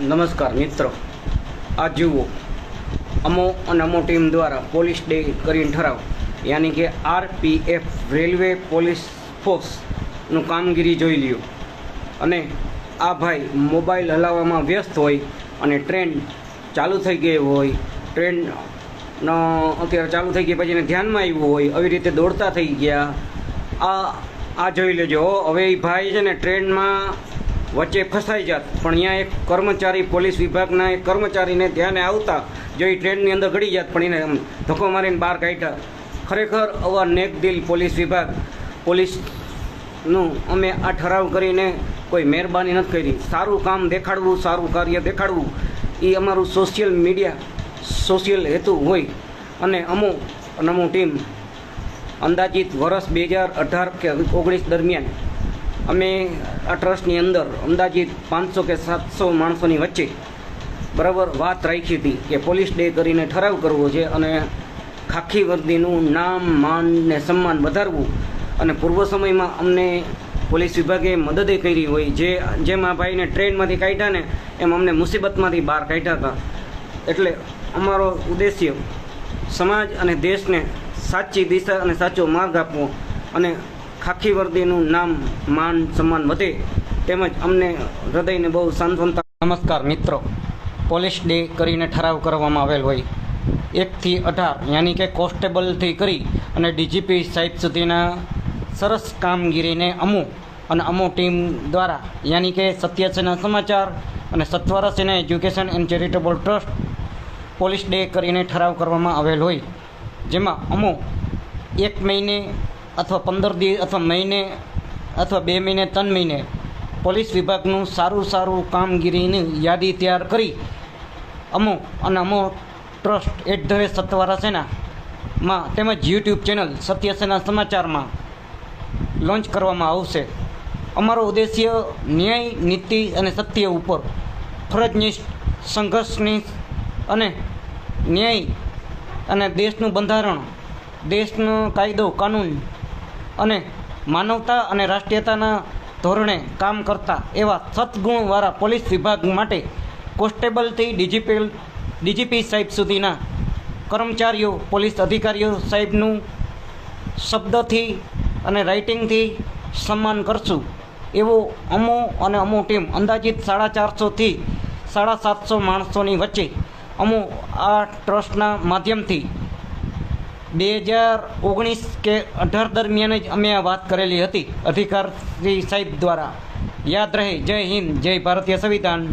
નમસ્કાર મિત્રો. આ જુઓ. અમો અને અમો ટીમ દ્વારા પોલીસ ડે કરીને ઠરાવ. યાની કે આરપીએફ રેલવે પોલીસ ફોર્સનું કામગીરી જોઈ લ્યો. અને આ ભાઈ મોબાઈલ હલાવવામાં વ્યસ્ત હોય અને ટ્રેન ચાલુ થઈ ગઈ હોય, ટ્રેન અત્યારે ચાલુ થઈ ગઈ પછી એને ધ્યાનમાં આવ્યું હોય, આવી રીતે દોડતા થઈ ગયા. આ આ જોઈ લેજો. હવે એ ભાઈ છે ને ટ્રેનમાં વચ્ચે ફસાઈ જાત. પણ અહીંયા એક કર્મચારી પોલીસ વિભાગના એક કર્મચારીને ધ્યાને આવતા જો એ ટ્રેનની અંદર ગળી જાત, પણ એને ધક્કો મારીને બહાર કાઢ્યા. ખરેખર આવા નેકદિલ પોલીસ વિભાગ, પોલીસનું અમે આ ઠરાવ કરીને કોઈ મહેરબાની નથી કરી. સારું કામ દેખાડવું, સારું કાર્ય દેખાડવું, એ અમારું સોશિયલ મીડિયા, સોશિયલ હેતુ હોય. અને અમુ અને અમુ ટીમ અંદાજિત વર્ષ બે હજાર અઢાર કે ઓગણીસ દરમિયાન અમે આ ટ્રસ્ટની અંદર અંદાજિત પાંચસો કે સાતસો માણસોની વચ્ચે બરાબર વાત રાખી હતી કે પોલીસ ડે કરીને ઠરાવ કરવો છે અને ખાખી વર્દીનું નામ, માન ને સન્માન વધારવું. અને પૂર્વ સમયમાં અમને પોલીસ વિભાગે મદદે કરી હોય જે, જેમ આ ભાઈને ટ્રેનમાંથી કાઢ્યા ને, એમ અમને મુસીબતમાંથી બહાર કાઢ્યા હતા. એટલે અમારો ઉદ્દેશ્ય સમાજ અને દેશને સાચી દિશા અને સાચો માર્ગ આપવો અને ખાખી વર્દીનું નામ માન સન્માન વધે તેમજ અમને હૃદયને બહુ સાંત્વનતા નમસ્કાર મિત્રો. પોલીસ ડે કરીને ઠરાવ કરવામાં આવેલ હોય. એકથી અઢાર, યાની કે કોન્સ્ટેબલથી કરી અને ડીજીપી સાહેબ સુધીના સરસ કામગીરીને અમુ અને અમુ ટીમ દ્વારા, યાની કે સત્યસેના સમાચાર અને Satvarsena education and charitable trust police day કરીને ઠરાવ કરવામાં આવેલ હોય. જેમાં અમુ એક મહિને અથવા પંદર દિવસ અથવા મહિને અથવા બે મહિને, ત્રણ મહિને પોલીસ વિભાગનું સારું સારું કામગીરીની યાદી તૈયાર કરી અમો અને અમો ટ્રસ્ટ એટ ધ રેટ સત્યવારા સેનામાં તેમજ યુટ્યુબ ચેનલ સત્યસેના સમાચારમાં લોન્ચ કરવામાં આવશે. અમારો ઉદ્દેશ્ય ન્યાય, નીતિ અને સત્ય ઉપર ફરજનિષ્ઠ સંઘર્ષની અને ન્યાય અને દેશનું બંધારણ, દેશનો કાયદો, કાનૂન અને માનવતા અને રાષ્ટ્રીયતાના ધોરણે કામ કરતા એવા સદગુણવાળા પોલીસ વિભાગ માટે કોન્સ્ટેબલથી ડીજીપી ડીજીપી સાહેબ સુધીના કર્મચારીઓ, પોલીસ અધિકારીઓ સાહેબનું શબ્દથી અને રાઇટિંગથી સન્માન કરશું. એવો અમો અને અમો ટીમ અંદાજિત સાડા ચારસોથી સાડા સાતસો માણસોની વચ્ચે અમો આ ટ્રસ્ટના માધ્યમથી બે હજાર ઓગણીસ કે અઢાર દરમિયાન જ અમે આ વાત કરેલી હતી અધિકારી સાહેબ દ્વારા. યાદ રહે. જય હિન્દ. જય ભારતીય સંવિધાન.